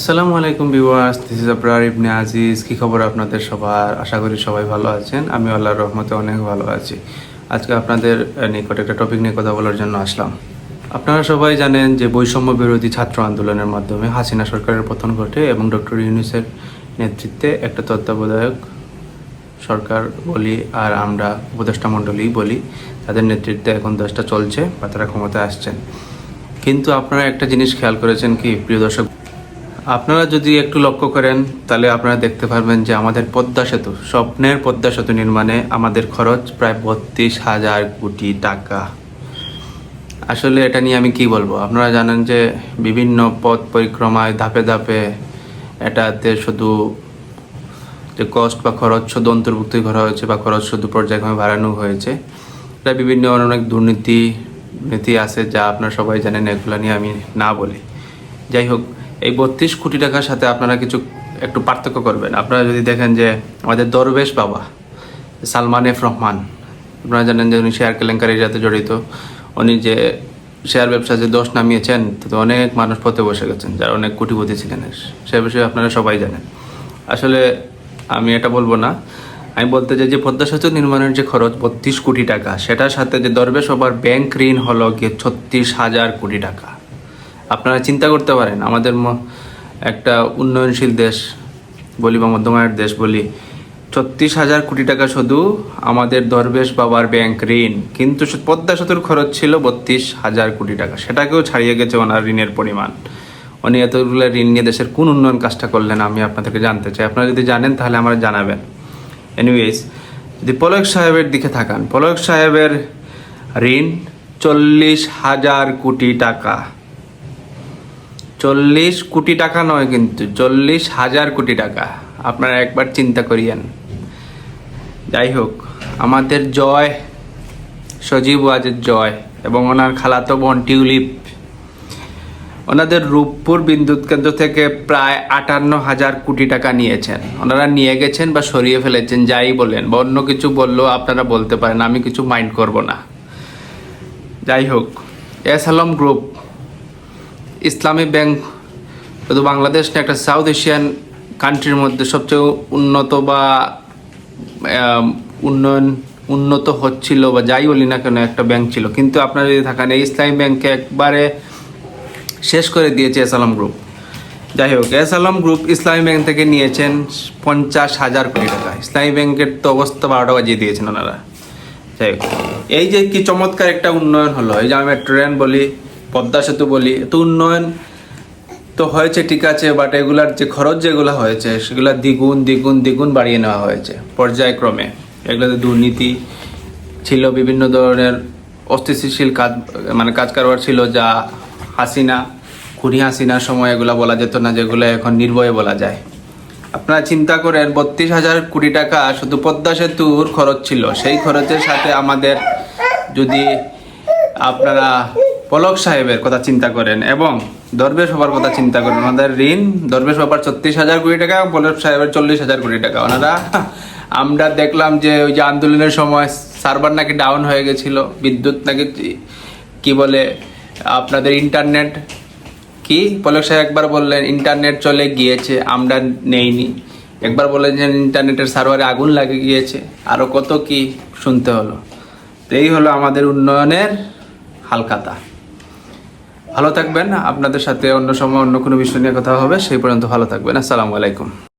আসসালামু আলাইকুম viewers this is Abrar Ibne Aziz কি খবর আপনাদের সবার? আশা করি সবাই ভালো আছেন। আমি আল্লাহর রহমতে অনেক ভালো আছি। আজকে আপনাদের নিকট একটা টপিক নিয়ে কথা বলার জন্য আসলাম। আপনারা সবাই জানেন যে বৈষম্য বিরোধী ছাত্র আন্দোলনের মাধ্যমে হাসিনা সরকারের পতন ঘটে এবং ডক্টর ইউনুসের নেতৃত্বে একটা তত্ত্বাবধায়ক সরকার বলি আর আমরা উপদেষ্টা মণ্ডলী বলি, তাদের নেতৃত্বে এখন দেশটা চলছে বা তারা ক্ষমতায় আসছেন। কিন্তু আপনারা একটা জিনিস খেয়াল করেছেন কি, প্রিয় দর্শক আপনারা যদি একটু লক্ষ্য করেন, তাহলে আপনারা দেখতে পারবেন যে আমাদের পদ্মা সেতু, স্বপ্নের পদ্মা সেতু নির্মাণে আমাদের খরচ প্রায় বত্রিশ হাজার কোটি টাকা। আসলে এটা নিয়ে আমি কি বলব? আপনারা জানেন যে বিভিন্ন পথ পরিক্রমায় ধাপে ধাপে এটাতে শুধু যে কস্ট বা খরচ শুধু অন্তর্ভুক্ত করা হয়েছে বা খরচ শুধু পর্যায়ক্রমে বাড়ানো হয়েছে, এটা বিভিন্ন অনেক দুর্নীতি নীতি আছে যা আপনারা সবাই জানেন, এগুলো নিয়ে আমি না বলি। যাই হোক এই বত্রিশ কোটি টাকার সাথে আপনারা কিছু একটু পার্থক্য করবেন। আপনারা যদি দেখেন যে আমাদের দরবেশ বাবা, সালমান এফ রহমান, আপনারা জানেন যে উনি শেয়ার কেলেঙ্কারির সাথে জড়িত। উনি যে শেয়ার ব্যবসা যে দোষ নামিয়েছেন, তাতে অনেক মানুষ পথে বসে গেছেন, যারা অনেক কোটিপতি ছিলেন। সে বিষয়ে আপনারা সবাই জানেন। আসলে আমি এটা বলব না। আমি বলতে চাই যে পদ্মা সেতু নির্মাণের যে খরচ বত্রিশ কোটি টাকা, সেটার সাথে যে দরবেশ সবার ব্যাংক ঋণ হলো গিয়ে ছত্রিশ হাজার কোটি টাকা। আপনারা চিন্তা করতে পারেন, আমাদের একটা উন্নয়নশীল দেশ বলি বা মধ্যমায়ের দেশ বলি, ছত্রিশ হাজার কোটি টাকা শুধু আমাদের দরবেশ বাবার ব্যাংক ঋণ, কিন্তু পদ্মা সেতুর খরচ ছিল বত্রিশ হাজার কোটি টাকা। সেটাকেও ছাড়িয়ে গেছে ওনার ঋণের পরিমাণ। উনি এতগুলো ঋণ নিয়ে দেশের কোন উন্নয়ন কাজটা করলেন আমি আপনাদেরকে জানতে চাই। আপনারা যদি জানেন তাহলে আমার জানাবেন। এনিওয়েজ যদি পলক সাহেবের দিকে থাকান, পলক সাহেবের ঋণ চল্লিশ হাজার কোটি টাকা। চল্লিশ কোটি টাকা নয় কিন্তু, চল্লিশ হাজার কোটি টাকা। আপনারা একবার চিন্তা করিয়েন। যাই হোক, আমাদের জয়, সজীব ওয়াজের জয় এবং ওনার খালাতো বোন টিউলিপ। ওনাদের রূপপুর বিদ্যুৎ কেন্দ্র থেকে প্রায় আটান্ন হাজার কোটি টাকা নিয়েছেন। ওনারা নিয়ে গেছেন বা সরিয়ে ফেলেছেন, যাই বলেন বা অন্য কিছু বললেও আপনারা বলতে পারেন, আমি কিছু মাইন্ড করব না। যাই হোক, S Alam group Islami bank শুধু বাংলাদেশ না, একটা সাউথ এশিয়ান কান্ট্রির মধ্যে সবচেয়ে উন্নত বা উন্নয়ন উন্নত হচ্ছিল বা যাই বলি না কেন একটা ব্যাংক ছিল। কিন্তু আপনারা যদি থাকেন, এই ইসলামী ব্যাংককে একবারে শেষ করে দিয়েছে এস আলম গ্রুপ। যাই হোক, S Alam group Islami bank থেকে নিয়েছেন পঞ্চাশ হাজার কোটি টাকা। ইসলামী ব্যাংকের তো অবস্থা বারোটা বাজিয়ে দিয়েছেন ওনারা। যাই হোক, এই যে কি চমৎকার একটা উন্নয়ন হলো, এই যে আমি ট্রেন বলি পদ্মা সেতু বলি তো উন্নয়ন তো হয়েছে, ঠিক আছে বাট এগুলার যে খরচ যেগুলো হয়েছে, সেগুলো দ্বিগুণ দ্বিগুণ দ্বিগুণ বাড়িয়ে নেওয়া হয়েছে পর্যায়ক্রমে। এগুলোতে দুর্নীতি ছিল, বিভিন্ন ধরনের অস্থিতিশীল কাজ মানে কাজ কারবার ছিল, যা হাসিনা, খুনি হাসিনার সময় এগুলো বলা যেত না, যেগুলো এখন নির্ভয়ে বলা যায়। আপনারা চিন্তা করেন, বত্রিশ হাজার কোটি টাকা শুধু পদ্মা সেতুর খরচ ছিল। সেই খরচের সাথে আমাদের যদি আপনারা পলক সাহেবের কথা চিন্তা করেন এবং দরবেশ বাবার কথা চিন্তা করেন। ওনাদের ঋণ, দরবেশ বাবার ছত্রিশ হাজার কোটি টাকা এবং পলক সাহেবের চল্লিশ হাজার কোটি টাকা। ওনারা, আমরা দেখলাম যে ওই যে আন্দোলনের সময় সার্ভার নাকি ডাউন হয়ে গেছিল, বিদ্যুৎ নাকি কি বলে, আপনাদের ইন্টারনেট কি? পলক সাহেব একবার বললেন, ইন্টারনেট চলে গিয়েছে, আমরা নেইনি। একবার বললেন যে, ইন্টারনেটের সার্ভারে আগুন লাগে গিয়েছে। আরও কত কি শুনতে হলো। তো এই হলো আমাদের উন্নয়নের হালকাতা। ভালো থাকবেন। আপনাদের সাথে অন্য সময় অন্য কোনো বিষয় নিয়ে কথা হবে। সেই পর্যন্ত ভালো থাকবেন। আসসালামু আলাইকুম।